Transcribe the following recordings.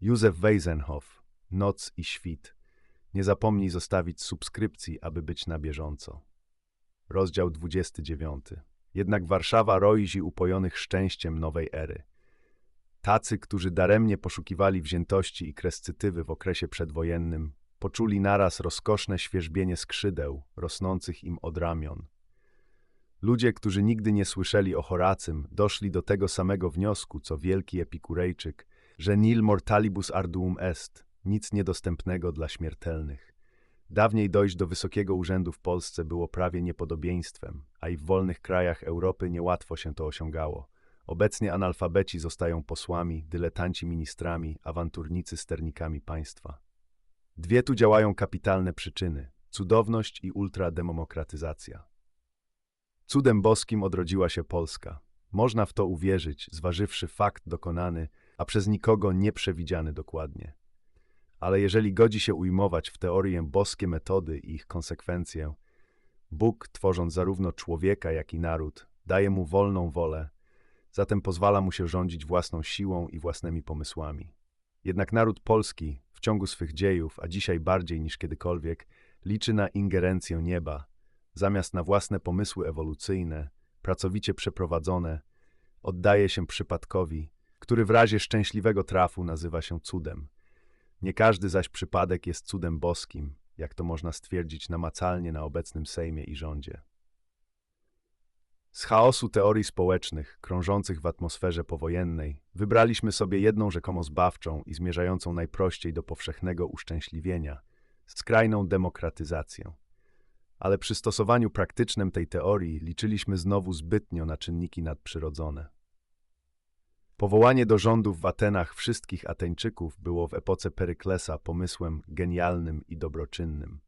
Józef Weisenhoff, Noc i świt. Nie zapomnij zostawić subskrypcji, aby być na bieżąco. Rozdział 29. Jednak Warszawa roi upojonych szczęściem nowej ery. Tacy, którzy daremnie poszukiwali wziętości i krescytywy w okresie przedwojennym, poczuli naraz rozkoszne świeżbienie skrzydeł rosnących im od ramion. Ludzie, którzy nigdy nie słyszeli o Horacym, doszli do tego samego wniosku, co wielki epikurejczyk, że nil mortalibus arduum est, nic niedostępnego dla śmiertelnych. Dawniej dojść do wysokiego urzędu w Polsce było prawie niepodobieństwem, a i w wolnych krajach Europy niełatwo się to osiągało. Obecnie analfabeci zostają posłami, dyletanci ministrami, awanturnicy sternikami państwa. Dwie tu działają kapitalne przyczyny cudowność i ultrademokratyzacja. Cudem boskim odrodziła się Polska. Można w to uwierzyć, zważywszy fakt dokonany, a przez nikogo nieprzewidziany dokładnie. Ale jeżeli godzi się ujmować w teorię boskie metody i ich konsekwencje, Bóg, tworząc zarówno człowieka, jak i naród, daje mu wolną wolę, zatem pozwala mu się rządzić własną siłą i własnymi pomysłami. Jednak naród polski w ciągu swych dziejów, a dzisiaj bardziej niż kiedykolwiek, liczy na ingerencję nieba, zamiast na własne pomysły ewolucyjne, pracowicie przeprowadzone, oddaje się przypadkowi, który w razie szczęśliwego trafu nazywa się cudem. Nie każdy zaś przypadek jest cudem boskim, jak to można stwierdzić namacalnie na obecnym Sejmie i rządzie. Z chaosu teorii społecznych krążących w atmosferze powojennej wybraliśmy sobie jedną rzekomo zbawczą i zmierzającą najprościej do powszechnego uszczęśliwienia skrajną demokratyzację. Ale przy stosowaniu praktycznym tej teorii liczyliśmy znowu zbytnio na czynniki nadprzyrodzone. Powołanie do rządów w Atenach wszystkich Ateńczyków było w epoce Peryklesa pomysłem genialnym i dobroczynnym.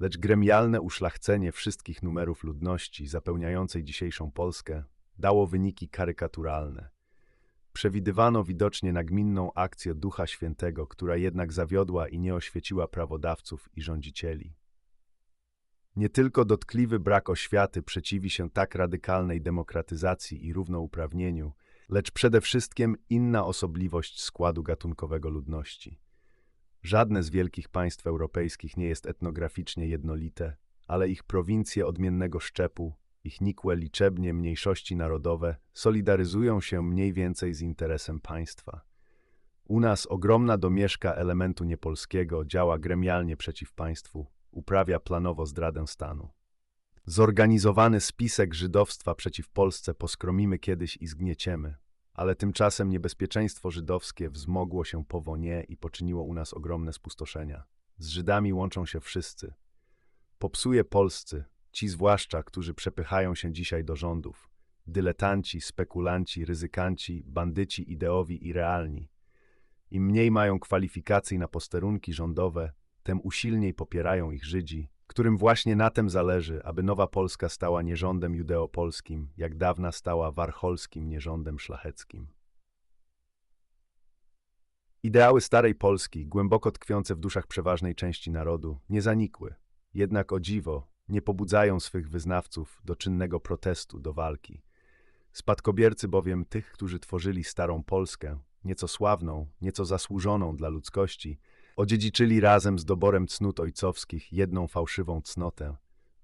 Lecz gremialne uszlachcenie wszystkich numerów ludności zapełniającej dzisiejszą Polskę dało wyniki karykaturalne. Przewidywano widocznie nagminną akcję Ducha Świętego, która jednak zawiodła i nie oświeciła prawodawców i rządzicieli. Nie tylko dotkliwy brak oświaty przeciwi się tak radykalnej demokratyzacji i równouprawnieniu, lecz przede wszystkim inna osobliwość składu gatunkowego ludności. Żadne z wielkich państw europejskich nie jest etnograficznie jednolite, ale ich prowincje odmiennego szczepu, ich nikłe liczebnie mniejszości narodowe solidaryzują się mniej więcej z interesem państwa. U nas ogromna domieszka elementu niepolskiego działa gremialnie przeciw państwu, uprawia planowo zdradę stanu. Zorganizowany spisek żydowstwa przeciw Polsce poskromimy kiedyś i zgnieciemy, ale tymczasem niebezpieczeństwo żydowskie wzmogło się po wonie i poczyniło u nas ogromne spustoszenia. Z Żydami łączą się wszyscy. Popsuje polscy, ci zwłaszcza, którzy przepychają się dzisiaj do rządów. Dyletanci, spekulanci, ryzykanci, bandyci ideowi i realni. Im mniej mają kwalifikacji na posterunki rządowe, tem usilniej popierają ich Żydzi, którym właśnie na tym zależy, aby nowa Polska stała nierządem judeopolskim, jak dawna stała warcholskim nierządem szlacheckim. Ideały starej Polski, głęboko tkwiące w duszach przeważnej części narodu, nie zanikły. Jednak o dziwo, nie pobudzają swych wyznawców do czynnego protestu, do walki. Spadkobiercy bowiem tych, którzy tworzyli starą Polskę, nieco sławną, nieco zasłużoną dla ludzkości, Odziedziczyli razem z doborem cnót ojcowskich jedną fałszywą cnotę,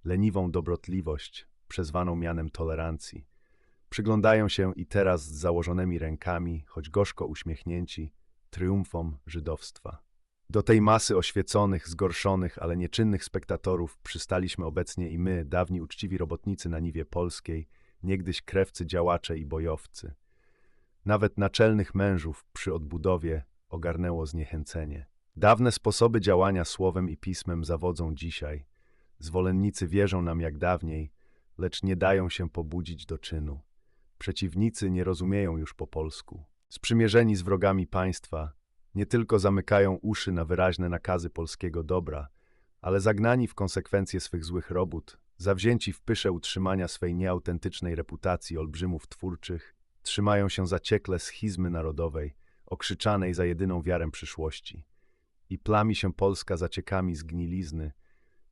leniwą dobrotliwość, przezwaną mianem tolerancji. Przyglądają się i teraz z założonymi rękami, choć gorzko uśmiechnięci, triumfom żydowstwa. Do tej masy oświeconych, zgorszonych, ale nieczynnych spektatorów przystaliśmy obecnie i my, dawni uczciwi robotnicy na niwie polskiej, niegdyś krewcy działacze i bojowcy. Nawet naczelnych mężów przy odbudowie ogarnęło zniechęcenie. Dawne sposoby działania słowem i pismem zawodzą dzisiaj. Zwolennicy wierzą nam jak dawniej, lecz nie dają się pobudzić do czynu. Przeciwnicy nie rozumieją już po polsku. Sprzymierzeni z wrogami państwa, nie tylko zamykają uszy na wyraźne nakazy polskiego dobra, ale zagnani w konsekwencje swych złych robót, zawzięci w pysze utrzymania swej nieautentycznej reputacji olbrzymów twórczych, trzymają się zaciekle schizmy narodowej, okrzyczanej za jedyną wiarę przyszłości i plami się Polska zaciekami zgnilizny,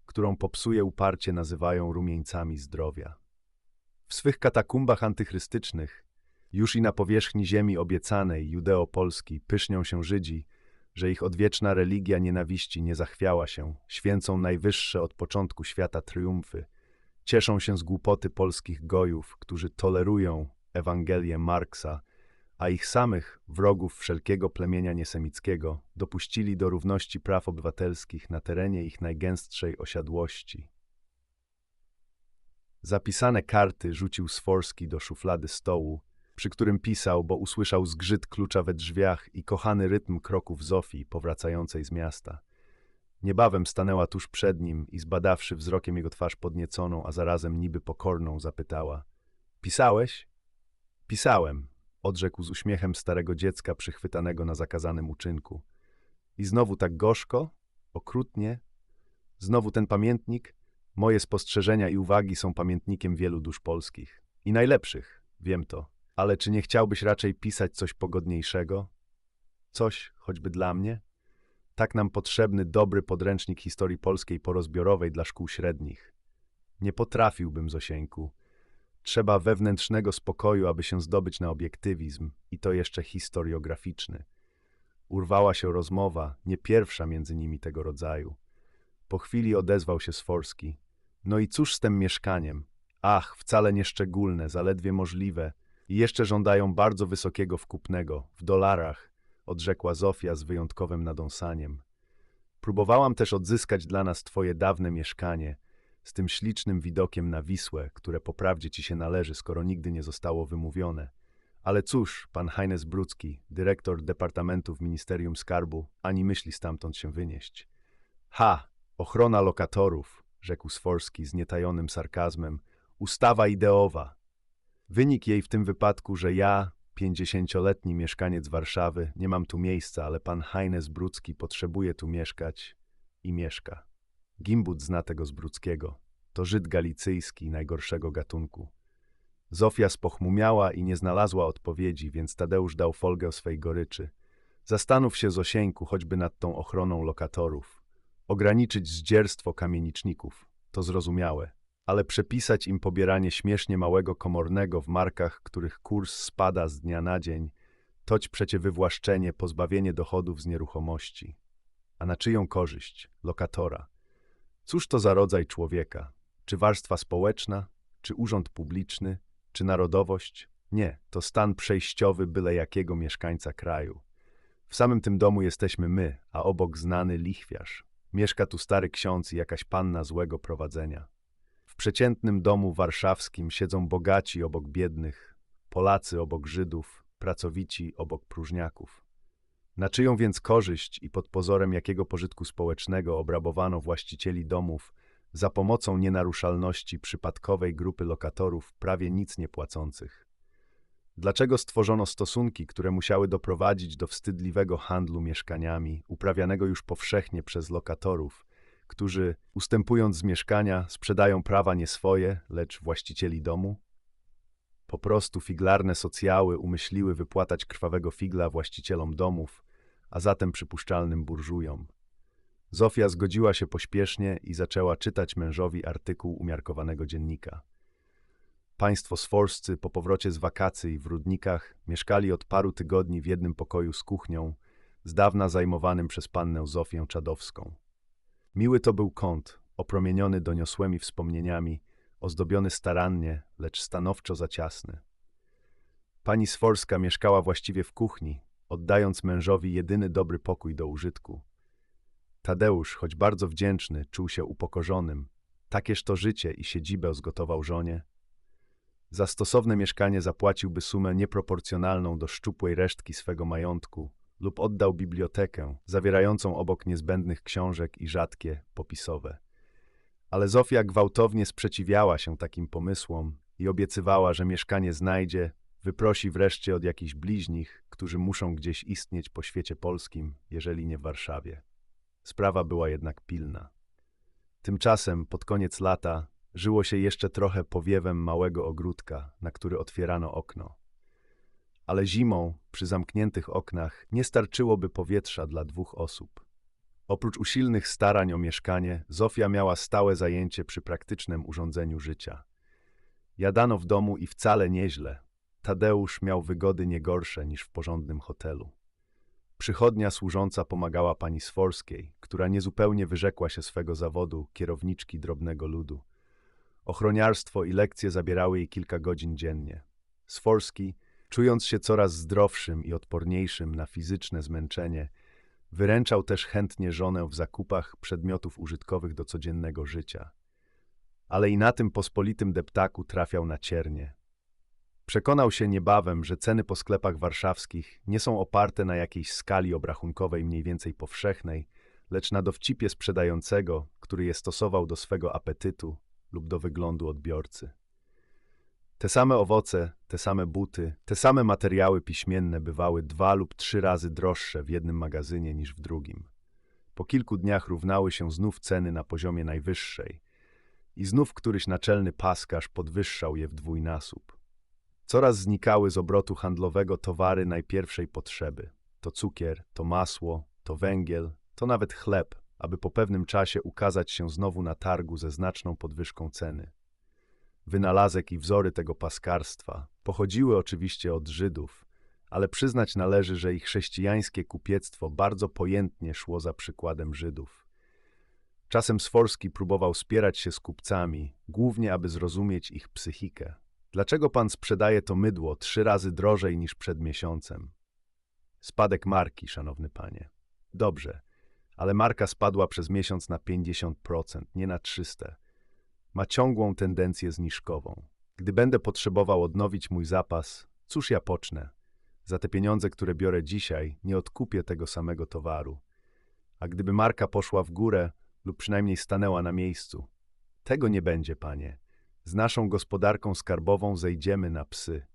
którą popsuje uparcie nazywają rumieńcami zdrowia. W swych katakumbach antychrystycznych Już i na powierzchni ziemi obiecanej, Judeo-Polski, pysznią się Żydzi, że ich odwieczna religia nienawiści nie zachwiała się, święcą najwyższe od początku świata triumfy, cieszą się z głupoty polskich gojów, którzy tolerują Ewangelię Marksa, a ich samych, wrogów wszelkiego plemienia niesemickiego, dopuścili do równości praw obywatelskich na terenie ich najgęstszej osiadłości. Zapisane karty rzucił Sforski do szuflady stołu, przy którym pisał, bo usłyszał zgrzyt klucza we drzwiach i kochany rytm kroków Zofii powracającej z miasta. Niebawem stanęła tuż przed nim i zbadawszy wzrokiem jego twarz podnieconą, a zarazem niby pokorną, zapytała – Pisałeś? Pisałem, odrzekł z uśmiechem starego dziecka przychwytanego na zakazanym uczynku. I znowu tak gorzko, okrutnie, znowu ten pamiętnik, moje spostrzeżenia i uwagi są pamiętnikiem wielu dusz polskich. I najlepszych, wiem to. Ale czy nie chciałbyś raczej pisać coś pogodniejszego? Coś, choćby dla mnie? Tak nam potrzebny dobry podręcznik historii polskiej porozbiorowej dla szkół średnich. Nie potrafiłbym, Zosieńku. Trzeba wewnętrznego spokoju, aby się zdobyć na obiektywizm, i to jeszcze historiograficzny. Urwała się rozmowa, nie pierwsza między nimi tego rodzaju. Po chwili odezwał się Sforski. No i cóż z tym mieszkaniem? Ach, wcale nieszczególne, zaledwie możliwe – i jeszcze żądają bardzo wysokiego wkupnego, w dolarach, odrzekła Zofia z wyjątkowym nadąsaniem. Próbowałam też odzyskać dla nas twoje dawne mieszkanie, z tym ślicznym widokiem na Wisłę, które poprawdzie ci się należy, skoro nigdy nie zostało wymówione. Ale cóż, pan Heines Brucki, dyrektor Departamentu w Ministerium Skarbu, ani myśli stamtąd się wynieść. Ha! Ochrona lokatorów, rzekł Sforski z nietajonym sarkazmem. Ustawa ideowa, Wynik jej w tym wypadku, że ja, pięćdziesięcioletni mieszkaniec Warszawy, nie mam tu miejsca, ale pan Heines Brucki potrzebuje tu mieszkać i mieszka. Gimbut zna tego z Bruckiego. To Żyd galicyjski najgorszego gatunku. Zofia spochmumiała i nie znalazła odpowiedzi, więc Tadeusz dał folgę swej goryczy. Zastanów się, Zosieńku, choćby nad tą ochroną lokatorów. Ograniczyć zdzierstwo kamieniczników. To zrozumiałe ale przepisać im pobieranie śmiesznie małego komornego w markach, których kurs spada z dnia na dzień, toć przecie wywłaszczenie, pozbawienie dochodów z nieruchomości. A na czyją korzyść? Lokatora. Cóż to za rodzaj człowieka? Czy warstwa społeczna? Czy urząd publiczny? Czy narodowość? Nie, to stan przejściowy byle jakiego mieszkańca kraju. W samym tym domu jesteśmy my, a obok znany lichwiarz. Mieszka tu stary ksiądz i jakaś panna złego prowadzenia. W przeciętnym domu warszawskim siedzą bogaci obok biednych, Polacy obok Żydów, pracowici obok próżniaków. Na czyją więc korzyść i pod pozorem jakiego pożytku społecznego obrabowano właścicieli domów za pomocą nienaruszalności przypadkowej grupy lokatorów prawie nic nie płacących? Dlaczego stworzono stosunki, które musiały doprowadzić do wstydliwego handlu mieszkaniami, uprawianego już powszechnie przez lokatorów, którzy, ustępując z mieszkania, sprzedają prawa nie swoje, lecz właścicieli domu? Po prostu figlarne socjały umyśliły wypłatać krwawego figla właścicielom domów, a zatem przypuszczalnym burżujom. Zofia zgodziła się pośpiesznie i zaczęła czytać mężowi artykuł umiarkowanego dziennika. Państwo sforscy po powrocie z wakacji w Rudnikach mieszkali od paru tygodni w jednym pokoju z kuchnią, z dawna zajmowanym przez pannę Zofię Czadowską. Miły to był kąt, opromieniony doniosłymi wspomnieniami, ozdobiony starannie, lecz stanowczo za ciasny. Pani Sforska mieszkała właściwie w kuchni, oddając mężowi jedyny dobry pokój do użytku. Tadeusz, choć bardzo wdzięczny, czuł się upokorzonym. Takież to życie i siedzibę zgotował żonie. Za stosowne mieszkanie zapłaciłby sumę nieproporcjonalną do szczupłej resztki swego majątku, lub oddał bibliotekę, zawierającą obok niezbędnych książek i rzadkie, popisowe. Ale Zofia gwałtownie sprzeciwiała się takim pomysłom i obiecywała, że mieszkanie znajdzie, wyprosi wreszcie od jakichś bliźnich, którzy muszą gdzieś istnieć po świecie polskim, jeżeli nie w Warszawie. Sprawa była jednak pilna. Tymczasem, pod koniec lata, żyło się jeszcze trochę powiewem małego ogródka, na który otwierano okno ale zimą, przy zamkniętych oknach, nie starczyłoby powietrza dla dwóch osób. Oprócz usilnych starań o mieszkanie, Zofia miała stałe zajęcie przy praktycznym urządzeniu życia. Jadano w domu i wcale nieźle. Tadeusz miał wygody nie gorsze niż w porządnym hotelu. Przychodnia służąca pomagała pani Sforskiej, która niezupełnie wyrzekła się swego zawodu kierowniczki drobnego ludu. Ochroniarstwo i lekcje zabierały jej kilka godzin dziennie. Sforski, czując się coraz zdrowszym i odporniejszym na fizyczne zmęczenie, wyręczał też chętnie żonę w zakupach przedmiotów użytkowych do codziennego życia. Ale i na tym pospolitym deptaku trafiał na ciernie. Przekonał się niebawem, że ceny po sklepach warszawskich nie są oparte na jakiejś skali obrachunkowej mniej więcej powszechnej, lecz na dowcipie sprzedającego, który je stosował do swego apetytu lub do wyglądu odbiorcy. Te same owoce, te same buty, te same materiały piśmienne bywały dwa lub trzy razy droższe w jednym magazynie niż w drugim. Po kilku dniach równały się znów ceny na poziomie najwyższej i znów któryś naczelny paskarz podwyższał je w dwójnasób. Coraz znikały z obrotu handlowego towary najpierwszej potrzeby. To cukier, to masło, to węgiel, to nawet chleb, aby po pewnym czasie ukazać się znowu na targu ze znaczną podwyżką ceny. Wynalazek i wzory tego paskarstwa pochodziły oczywiście od Żydów, ale przyznać należy, że ich chrześcijańskie kupiectwo bardzo pojętnie szło za przykładem Żydów. Czasem Sforski próbował spierać się z kupcami, głównie aby zrozumieć ich psychikę. Dlaczego pan sprzedaje to mydło trzy razy drożej niż przed miesiącem? Spadek marki, szanowny panie. Dobrze, ale marka spadła przez miesiąc na 50%, nie na 300. Ma ciągłą tendencję zniżkową. Gdy będę potrzebował odnowić mój zapas, cóż ja pocznę? Za te pieniądze, które biorę dzisiaj, nie odkupię tego samego towaru. A gdyby marka poszła w górę lub przynajmniej stanęła na miejscu, tego nie będzie, panie. Z naszą gospodarką skarbową zejdziemy na psy.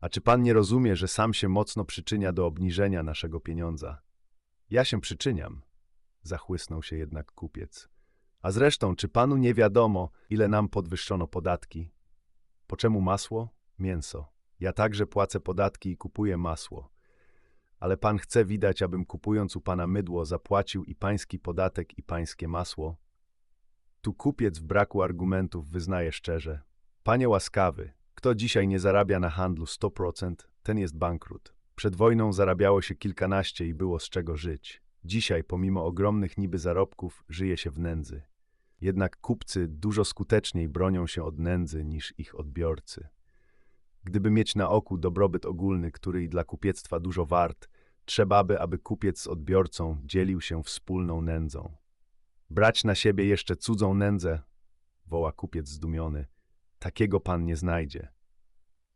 A czy pan nie rozumie, że sam się mocno przyczynia do obniżenia naszego pieniądza? Ja się przyczyniam, zachłysnął się jednak kupiec. A zresztą, czy panu nie wiadomo, ile nam podwyższono podatki? Po czemu masło? Mięso. Ja także płacę podatki i kupuję masło. Ale pan chce widać, abym kupując u pana mydło zapłacił i pański podatek i pańskie masło? Tu kupiec w braku argumentów wyznaje szczerze. Panie łaskawy, kto dzisiaj nie zarabia na handlu 100%, ten jest bankrut. Przed wojną zarabiało się kilkanaście i było z czego żyć. Dzisiaj, pomimo ogromnych niby zarobków, żyje się w nędzy. Jednak kupcy dużo skuteczniej bronią się od nędzy niż ich odbiorcy. Gdyby mieć na oku dobrobyt ogólny, który i dla kupiectwa dużo wart, trzeba by, aby kupiec z odbiorcą dzielił się wspólną nędzą. Brać na siebie jeszcze cudzą nędzę, woła kupiec zdumiony, takiego pan nie znajdzie.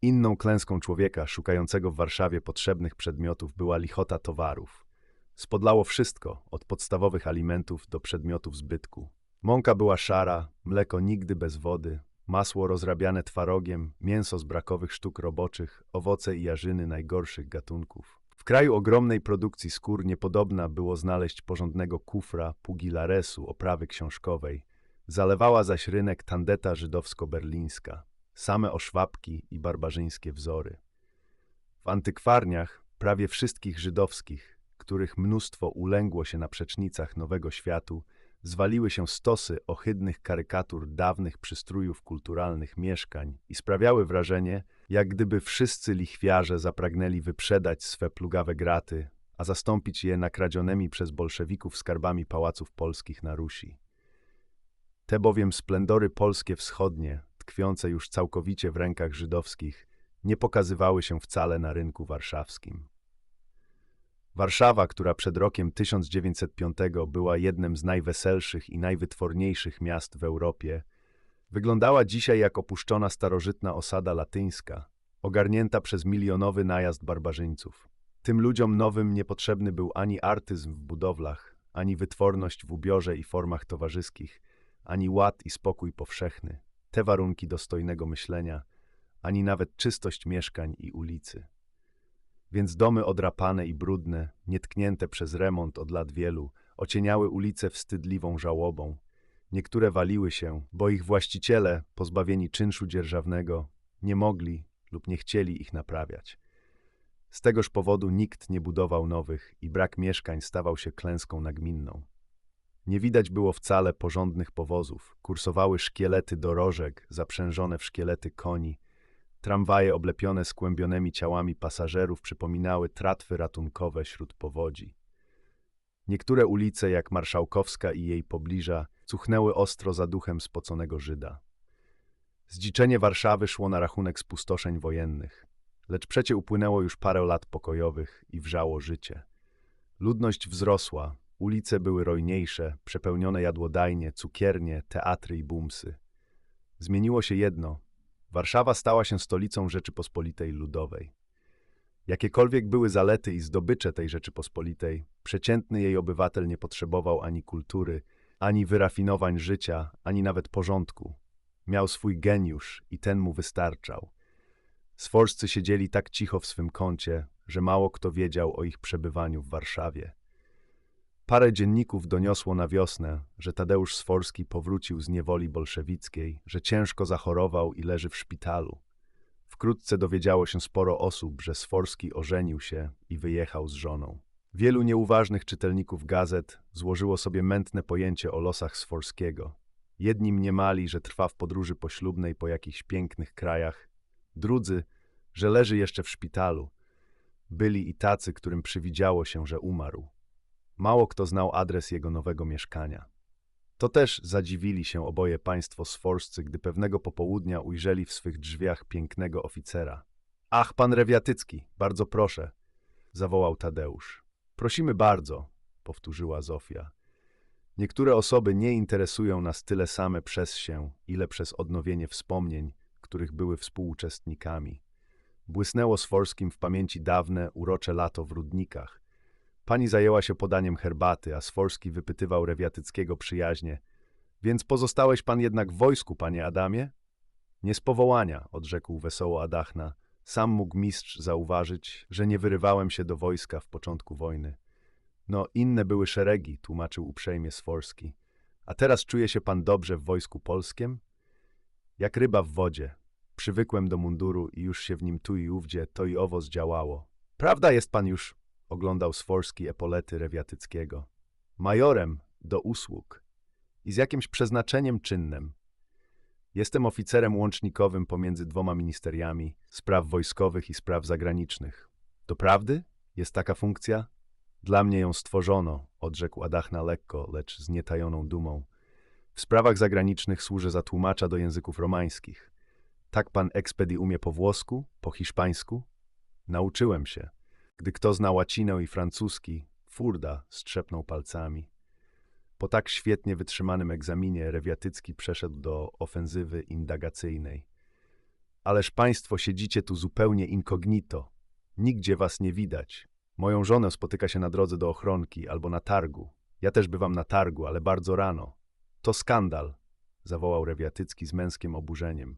Inną klęską człowieka szukającego w Warszawie potrzebnych przedmiotów była lichota towarów. Spodlało wszystko, od podstawowych alimentów do przedmiotów zbytku. Mąka była szara, mleko nigdy bez wody, masło rozrabiane twarogiem, mięso z brakowych sztuk roboczych, owoce i jarzyny najgorszych gatunków. W kraju ogromnej produkcji skór niepodobna było znaleźć porządnego kufra, pugilaresu, oprawy książkowej. Zalewała zaś rynek tandeta żydowsko-berlińska, same oszwapki i barbarzyńskie wzory. W antykwarniach, prawie wszystkich żydowskich, których mnóstwo ulęgło się na przecznicach Nowego Światu, zwaliły się stosy ohydnych karykatur dawnych przystrójów kulturalnych mieszkań i sprawiały wrażenie, jak gdyby wszyscy lichwiarze zapragnęli wyprzedać swe plugawe graty, a zastąpić je nakradzionymi przez bolszewików skarbami pałaców polskich na Rusi. Te bowiem splendory polskie wschodnie, tkwiące już całkowicie w rękach żydowskich, nie pokazywały się wcale na rynku warszawskim. Warszawa, która przed rokiem 1905 była jednym z najweselszych i najwytworniejszych miast w Europie, wyglądała dzisiaj jak opuszczona starożytna osada latyńska, ogarnięta przez milionowy najazd barbarzyńców. Tym ludziom nowym niepotrzebny był ani artyzm w budowlach, ani wytworność w ubiorze i formach towarzyskich, ani ład i spokój powszechny, te warunki dostojnego myślenia, ani nawet czystość mieszkań i ulicy. Więc domy odrapane i brudne, nietknięte przez remont od lat wielu, ocieniały ulice wstydliwą żałobą. Niektóre waliły się, bo ich właściciele, pozbawieni czynszu dzierżawnego, nie mogli lub nie chcieli ich naprawiać. Z tegoż powodu nikt nie budował nowych i brak mieszkań stawał się klęską nagminną. Nie widać było wcale porządnych powozów, kursowały szkielety dorożek zaprzężone w szkielety koni, Tramwaje oblepione skłębionymi ciałami pasażerów przypominały tratwy ratunkowe wśród powodzi. Niektóre ulice, jak Marszałkowska i jej pobliża, cuchnęły ostro za duchem spoconego Żyda. Zdziczenie Warszawy szło na rachunek spustoszeń wojennych, lecz przecie upłynęło już parę lat pokojowych i wrzało życie. Ludność wzrosła, ulice były rojniejsze, przepełnione jadłodajnie, cukiernie, teatry i bumsy. Zmieniło się jedno. Warszawa stała się stolicą Rzeczypospolitej Ludowej. Jakiekolwiek były zalety i zdobycze tej Rzeczypospolitej, przeciętny jej obywatel nie potrzebował ani kultury, ani wyrafinowań życia, ani nawet porządku. Miał swój geniusz i ten mu wystarczał. Sforscy siedzieli tak cicho w swym kącie, że mało kto wiedział o ich przebywaniu w Warszawie. Parę dzienników doniosło na wiosnę, że Tadeusz Sforski powrócił z niewoli bolszewickiej, że ciężko zachorował i leży w szpitalu. Wkrótce dowiedziało się sporo osób, że Sforski ożenił się i wyjechał z żoną. Wielu nieuważnych czytelników gazet złożyło sobie mętne pojęcie o losach Sforskiego. Jedni mniemali, że trwa w podróży poślubnej po jakichś pięknych krajach, drudzy, że leży jeszcze w szpitalu. Byli i tacy, którym przywidziało się, że umarł. Mało kto znał adres jego nowego mieszkania. To też zadziwili się oboje państwo sforscy, gdy pewnego popołudnia ujrzeli w swych drzwiach pięknego oficera. Ach, pan Rewiatycki, bardzo proszę, zawołał Tadeusz. Prosimy bardzo, powtórzyła Zofia. Niektóre osoby nie interesują nas tyle same przez się, ile przez odnowienie wspomnień, których były współuczestnikami. Błysnęło Sworskim w pamięci dawne, urocze lato w Rudnikach. Pani zajęła się podaniem herbaty, a Sforski wypytywał Rewiatyckiego przyjaźnie. Więc pozostałeś pan jednak w wojsku, panie Adamie? Nie z powołania, odrzekł wesoło Adachna. Sam mógł mistrz zauważyć, że nie wyrywałem się do wojska w początku wojny. No, inne były szeregi, tłumaczył uprzejmie Sforski. A teraz czuje się pan dobrze w wojsku polskim? Jak ryba w wodzie. Przywykłem do munduru i już się w nim tu i ówdzie to i owo zdziałało. Prawda jest pan już, oglądał Sforski epolety Rewiatyckiego. Majorem do usług i z jakimś przeznaczeniem czynnym. Jestem oficerem łącznikowym pomiędzy dwoma ministeriami spraw wojskowych i spraw zagranicznych. Doprawdy? Jest taka funkcja? Dla mnie ją stworzono, odrzekł Adachna lekko, lecz z nietajoną dumą. W sprawach zagranicznych służę za tłumacza do języków romańskich. Tak pan ekspedi umie po włosku, po hiszpańsku? Nauczyłem się. Gdy kto zna łacinę i francuski, furda strzepnął palcami. Po tak świetnie wytrzymanym egzaminie Rewiatycki przeszedł do ofensywy indagacyjnej. Ależ państwo siedzicie tu zupełnie incognito. Nigdzie was nie widać. Moją żonę spotyka się na drodze do ochronki albo na targu. Ja też bywam na targu, ale bardzo rano. To skandal, zawołał Rewiatycki z męskim oburzeniem.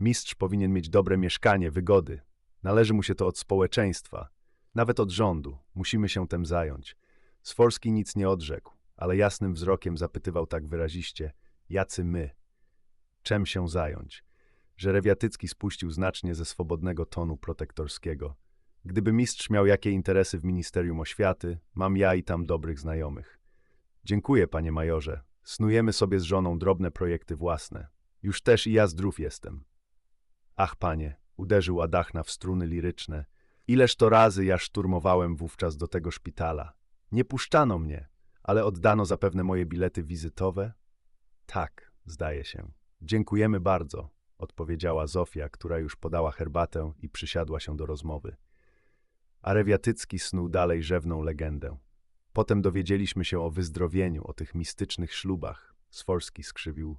Mistrz powinien mieć dobre mieszkanie, wygody. Należy mu się to od społeczeństwa, nawet od rządu. Musimy się tym zająć. Sforski nic nie odrzekł, ale jasnym wzrokiem zapytywał tak wyraziście, jacy my? Czem się zająć? Że Rewiatycki spuścił znacznie ze swobodnego tonu protektorskiego. Gdyby mistrz miał jakie interesy w Ministerium Oświaty, mam ja i tam dobrych znajomych. Dziękuję, panie majorze. Snujemy sobie z żoną drobne projekty własne. Już też i ja zdrów jestem. Ach, panie, uderzył Adachna w struny liryczne. Ileż to razy ja szturmowałem wówczas do tego szpitala. Nie puszczano mnie, ale oddano zapewne moje bilety wizytowe? Tak, zdaje się. Dziękujemy bardzo, odpowiedziała Zofia, która już podała herbatę i przysiadła się do rozmowy. A Rewiatycki snuł dalej rzewną legendę. Potem dowiedzieliśmy się o wyzdrowieniu, o tych mistycznych ślubach. Sforski skrzywił.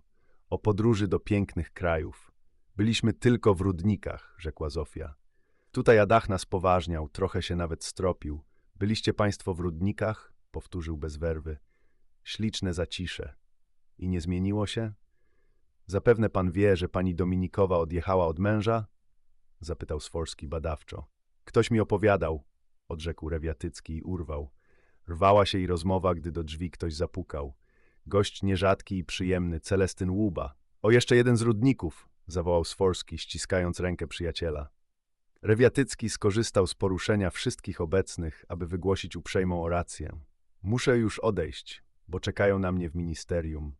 O podróży do pięknych krajów. Byliśmy tylko w Rudnikach, rzekła Zofia. Tutaj Adachna spoważniał, trochę się nawet stropił. Byliście państwo w Rudnikach? Powtórzył bez werwy. Śliczne zacisze. I nie zmieniło się? Zapewne pan wie, że pani Dominikowa odjechała od męża? Zapytał Sforski badawczo. Ktoś mi opowiadał, odrzekł Rewiatycki i urwał. Rwała się i rozmowa, gdy do drzwi ktoś zapukał. Gość nierzadki i przyjemny, Celestyn Łuba. O, jeszcze jeden z Rudników, zawołał Sforski, ściskając rękę przyjaciela. Rewiatycki skorzystał z poruszenia wszystkich obecnych, aby wygłosić uprzejmą orację. Muszę już odejść, bo czekają na mnie w ministerium.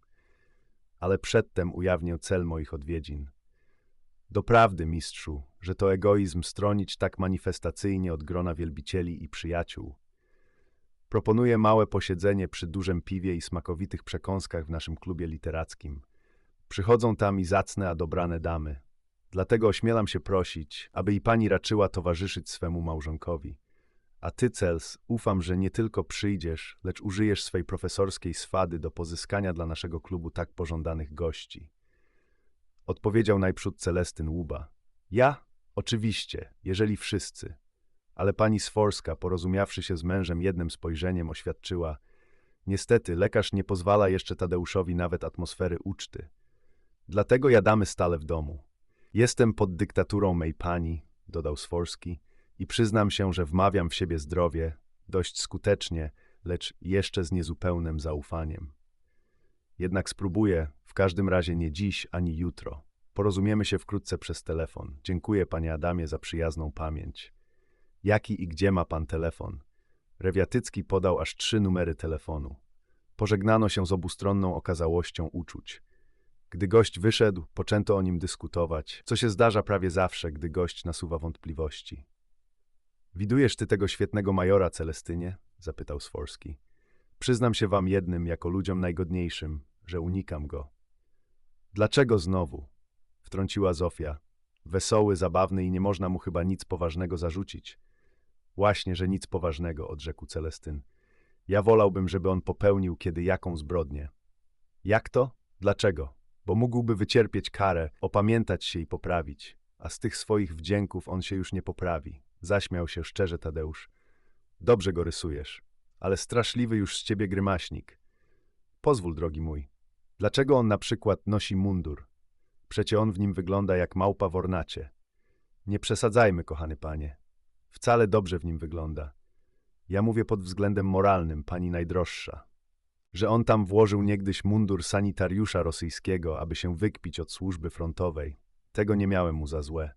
Ale przedtem ujawnię cel moich odwiedzin. Doprawdy, mistrzu, że to egoizm stronić tak manifestacyjnie od grona wielbicieli i przyjaciół. Proponuję małe posiedzenie przy dużym piwie i smakowitych przekąskach w naszym klubie literackim. Przychodzą tam i zacne, a dobrane damy. Dlatego ośmielam się prosić, aby i pani raczyła towarzyszyć swemu małżonkowi. A ty, Cels, ufam, że nie tylko przyjdziesz, lecz użyjesz swej profesorskiej swady do pozyskania dla naszego klubu tak pożądanych gości. Odpowiedział najprzód Celestyn Łuba. Ja? Oczywiście, jeżeli wszyscy. Ale pani Sforska, porozumiawszy się z mężem jednym spojrzeniem, oświadczyła Niestety, lekarz nie pozwala jeszcze Tadeuszowi nawet atmosfery uczty. Dlatego jadamy stale w domu. Jestem pod dyktaturą mej pani, dodał Sforski, i przyznam się, że wmawiam w siebie zdrowie, dość skutecznie, lecz jeszcze z niezupełnym zaufaniem. Jednak spróbuję, w każdym razie nie dziś ani jutro. Porozumiemy się wkrótce przez telefon. Dziękuję, panie Adamie, za przyjazną pamięć. Jaki i gdzie ma pan telefon? Rewiatycki podał aż trzy numery telefonu. Pożegnano się z obustronną okazałością uczuć. Gdy gość wyszedł, poczęto o nim dyskutować, co się zdarza prawie zawsze, gdy gość nasuwa wątpliwości. Widujesz ty tego świetnego majora, Celestynie? zapytał Sforski. Przyznam się wam jednym, jako ludziom najgodniejszym, że unikam go. Dlaczego znowu? wtrąciła Zofia. Wesoły, zabawny i nie można mu chyba nic poważnego zarzucić. Właśnie, że nic poważnego, odrzekł Celestyn. Ja wolałbym, żeby on popełnił kiedy jaką zbrodnię. Jak to? Dlaczego? Bo mógłby wycierpieć karę, opamiętać się i poprawić, a z tych swoich wdzięków on się już nie poprawi. Zaśmiał się szczerze Tadeusz. Dobrze go rysujesz, ale straszliwy już z ciebie grymaśnik. Pozwól, drogi mój. Dlaczego on na przykład nosi mundur? Przecie on w nim wygląda jak małpa w ornacie. Nie przesadzajmy, kochany panie. Wcale dobrze w nim wygląda. Ja mówię pod względem moralnym, pani najdroższa. Że on tam włożył niegdyś mundur sanitariusza rosyjskiego, aby się wykpić od służby frontowej. Tego nie miałem mu za złe.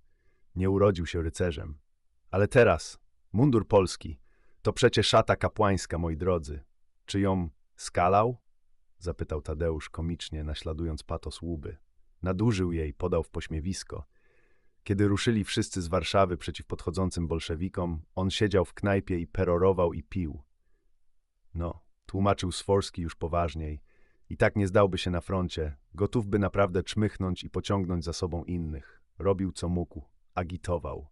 Nie urodził się rycerzem. Ale teraz, mundur polski, to przecie szata kapłańska, moi drodzy. Czy ją skalał? Zapytał Tadeusz komicznie, naśladując patos łuby. Nadużył jej, podał w pośmiewisko. Kiedy ruszyli wszyscy z Warszawy przeciw podchodzącym bolszewikom, on siedział w knajpie i perorował i pił. No, tłumaczył Sforski już poważniej. I tak nie zdałby się na froncie, gotów by naprawdę czmychnąć i pociągnąć za sobą innych. Robił co mógł, agitował.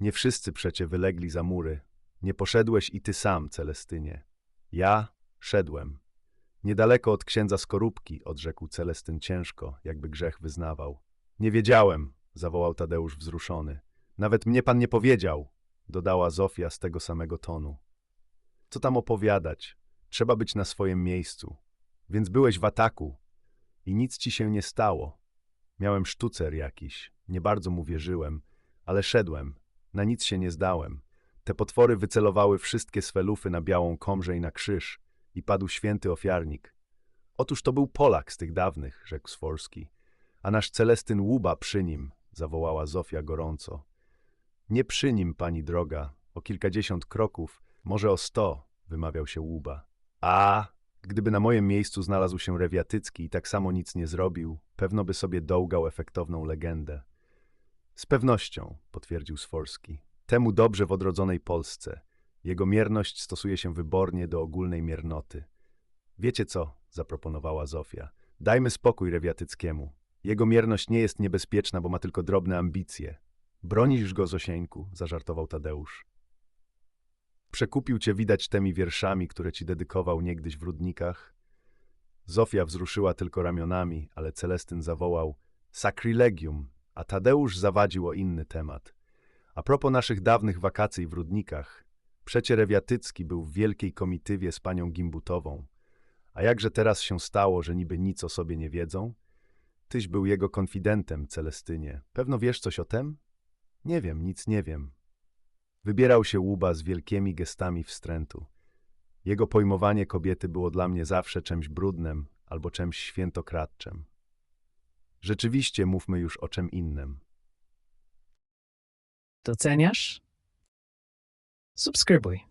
Nie wszyscy przecie wylegli za mury. Nie poszedłeś i ty sam, Celestynie. Ja szedłem. Niedaleko od księdza Skorupki, odrzekł Celestyn ciężko, jakby grzech wyznawał. Nie wiedziałem, zawołał Tadeusz wzruszony. Nawet mnie pan nie powiedział, dodała Zofia z tego samego tonu. Co tam opowiadać? Trzeba być na swoim miejscu. Więc byłeś w ataku i nic ci się nie stało. Miałem sztucer jakiś, nie bardzo mu wierzyłem, ale szedłem, na nic się nie zdałem. Te potwory wycelowały wszystkie swe lufy na białą komrze i na krzyż i padł święty ofiarnik. Otóż to był Polak z tych dawnych, rzekł Sforski, a nasz Celestyn Łuba przy nim, zawołała Zofia gorąco. Nie przy nim, pani droga, o kilkadziesiąt kroków, może o sto, wymawiał się Łuba. A, gdyby na moim miejscu znalazł się Rewiatycki i tak samo nic nie zrobił, pewno by sobie dołgał efektowną legendę. Z pewnością, potwierdził Sforski. Temu dobrze w odrodzonej Polsce. Jego mierność stosuje się wybornie do ogólnej miernoty. Wiecie co, zaproponowała Zofia. Dajmy spokój Rewiatyckiemu. Jego mierność nie jest niebezpieczna, bo ma tylko drobne ambicje. Bronisz go, Zosieńku, zażartował Tadeusz. Przekupił cię widać temi wierszami, które ci dedykował niegdyś w Rudnikach. Zofia wzruszyła tylko ramionami, ale Celestyn zawołał Sacrilegium, a Tadeusz zawadził o inny temat. A propos naszych dawnych wakacji w Rudnikach, przecie Rewiatycki był w wielkiej komitywie z panią Gimbutową. A jakże teraz się stało, że niby nic o sobie nie wiedzą? Tyś był jego konfidentem, Celestynie. Pewno wiesz coś o tem? Nie wiem, nic nie wiem. Wybierał się łuba z wielkimi gestami wstrętu. Jego pojmowanie kobiety było dla mnie zawsze czymś brudnym albo czymś świętokradczym. Rzeczywiście mówmy już o czym innym. Doceniasz? Subskrybuj.